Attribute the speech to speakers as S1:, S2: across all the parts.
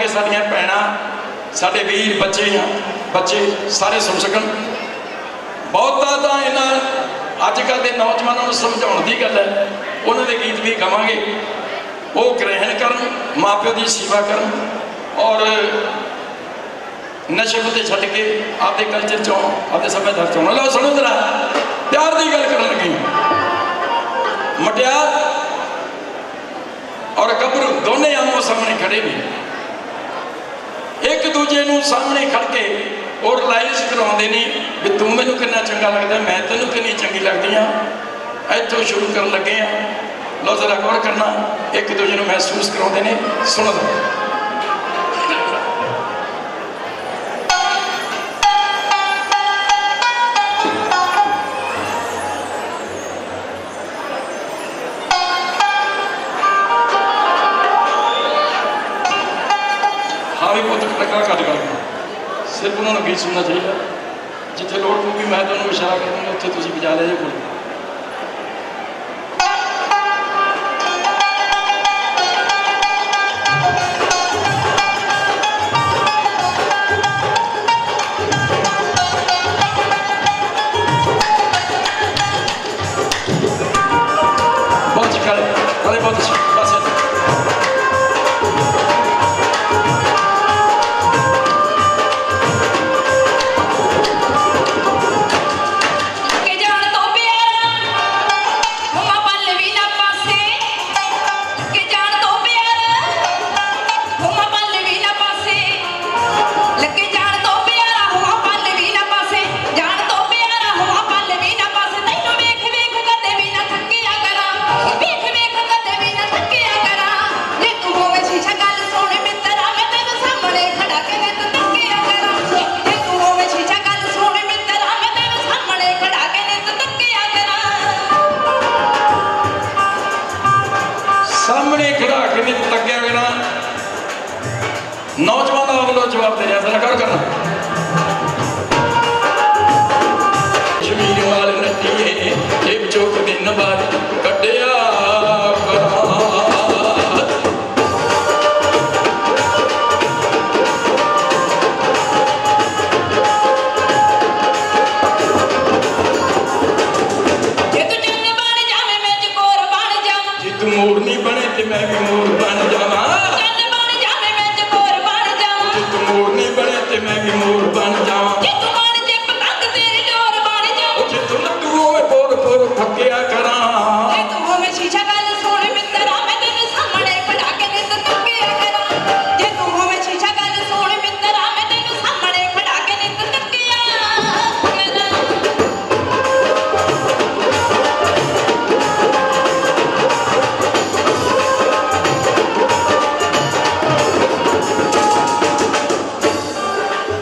S1: ਹੈ ਸਾਡੀਆਂ ਭੈਣਾਂ, ਸਾਡੇ ਵੀਰ ਬੱਚੇ ਆ, ਬੱਚੇ ਸਾਰੇ ਸੁਣ ਸਕਣ। ਬਹੁਤਾ ਤਾਂ ਇਹਨਾਂ ਅੱਜ ਕੱਲ ਦੇ ਨੌਜਵਾਨਾਂ ਨੂੰ ਸਮਝਾਉਣ ਦੀ ਗੱਲ ਹੈ, ਉਹਨਾਂ ਦੇ ਗੀਤ ਵੀ ਗਾਵਾਂਗੇ। ਉਹ ਗ੍ਰਹਿਣ ਕਰਨ, ਮਾਪਿਓ ਦੀ ਸੇਵਾ ਕਰਨ ਔਰ ਨਸ਼ੇ ਪੱਤੇ ਛੱਡ ਕੇ ਆਪਦੇ ਕਲਚਰ ਚੋਂ, ਆਪਦੇ ਸੱਭਿਆਚਾਰ ਚੋਂ। ਲਓ, ਸੁਣੋ ਜਰਾ, ਪਿਆਰ ਦੀ ਗੱਲ ਕਰਨ ਲੱਗੇ ਮਟਿਆਰ ਔਰ ਗੱਭਰੂ ਦੋਨੇ ਆਮੋ ਸਾਹਮਣੇ ਖੜੇ ਨੇ। ਇੱਕ ਦੂਜੇ ਨੂੰ ਸਾਹਮਣੇ ਖੜ ਕੇ ਔਰ ਰਿਲਾਈਜ਼ ਕਰਾਉਂਦੇ ਨੇ ਵੀ ਤੂੰ ਮੈਨੂੰ ਕਿੰਨਾ ਚੰਗਾ ਲੱਗਦਾ, ਮੈਂ ਤੈਨੂੰ ਕਿੰਨੀ ਚੰਗੀ ਲੱਗਦੀ ਆ ਇੱਥੋਂ ਸ਼ੁਰੂ ਕਰਨ ਲੱਗੇ ਆ ਲਓ, ਜ਼ਰਾ ਗੌਰ ਕਰਨਾ, ਇੱਕ ਦੂਜੇ ਨੂੰ ਮਹਿਸੂਸ ਕਰਾਉਂਦੇ ਨੇ, ਸੁਣੋ। ਹਾਂ ਵੀ ਪੁੱਤ ਟੱਕਾ ਸਿਰਫ ਉਹਨਾਂ ਨੂੰ ਗੀਤ ਸੁਣਨਾ ਚਾਹੀਦਾ। ਜਿੱਥੇ ਲੋੜ ਪਊਗੀ ਮੈਂ ਤੁਹਾਨੂੰ ਇਸ਼ਾਰਾ ਕਰੂੰਗਾ, ਉੱਥੇ ਤੁਸੀਂ ਵਜਾ ਲਿਆ ਜੇ ਕੋਲ
S2: ਨੌਜਵਾਨਾਂ ਵੱਲੋਂ ਜਵਾਬ ਦੇ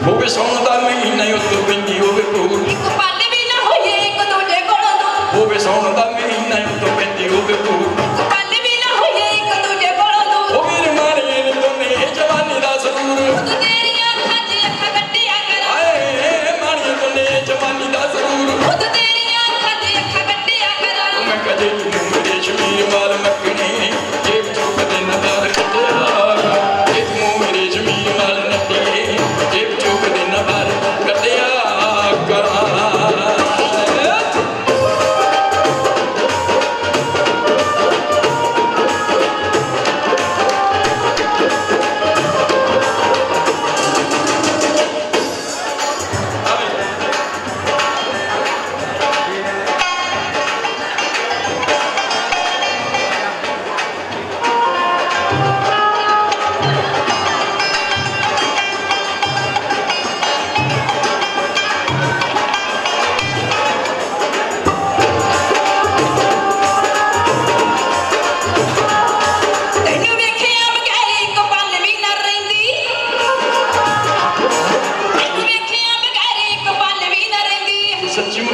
S2: Move his own God.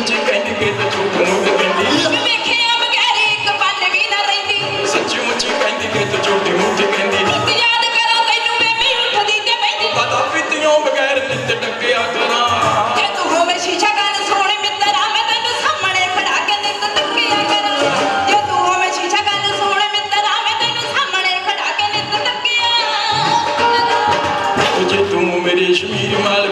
S2: ਜੇ ਕਹਿੰਦੀ ਤੇ ਤਾਂ ਝੂਠ ਨੂੰ ਕਹਿੰਦੀ ਵੇਖਿਆ ਬਗੈਰ ਇੱਕ ਪਲ ਵੀ ਨਾ ਰਹਿੰਦੀ। ਸੱਚੀ ਮੁੱਚੀ ਕਹਿੰਦੀ ਤੇ ਤਾਂ ਝੂਠੀ ਮੁੱਠੀ ਕਹਿੰਦੀ ਪੁੱਤ ਯਾਦ ਕਰੋ ਤੈਨੂੰ ਬੇਬੀ ਉੱਠਦੀ ਤੇ ਬੈਠੀ। ਪਤਾ ਪੀਤੀਆਂ ਬਗੈਰ ਨਿੱਤ ਟੱਕਿਆ ਕਰਾਂ। ਜੇ ਤੂੰ ਹੋਵੇਂ ਸ਼ੀਸ਼ਾ ਗੱਲ ਸੋਹਣੇ ਮਿੱਤਰਾ ਮੈਂ ਤੈਨੂੰ ਸਾਹਮਣੇ ਖੜਾ ਕੇ ਨਿੱਤ ਟੱਕਿਆ ਕਰਾਂ। ਜੇ ਤੂੰ ਹੋਵੇਂ ਸ਼ੀਸ਼ਾ ਗੱਲ ਸੋਹਣੇ ਮਿੱਤਰਾ ਮੈਂ ਤੈਨੂੰ ਸਾਹਮਣੇ ਖੜਾ ਕੇ ਨਿੱਤ
S1: ਟੱਕਿਆ
S2: ਜੇ ਤੂੰ
S1: ਮੇਰੀ ਸ਼ਮੀਰ ਮਾਲ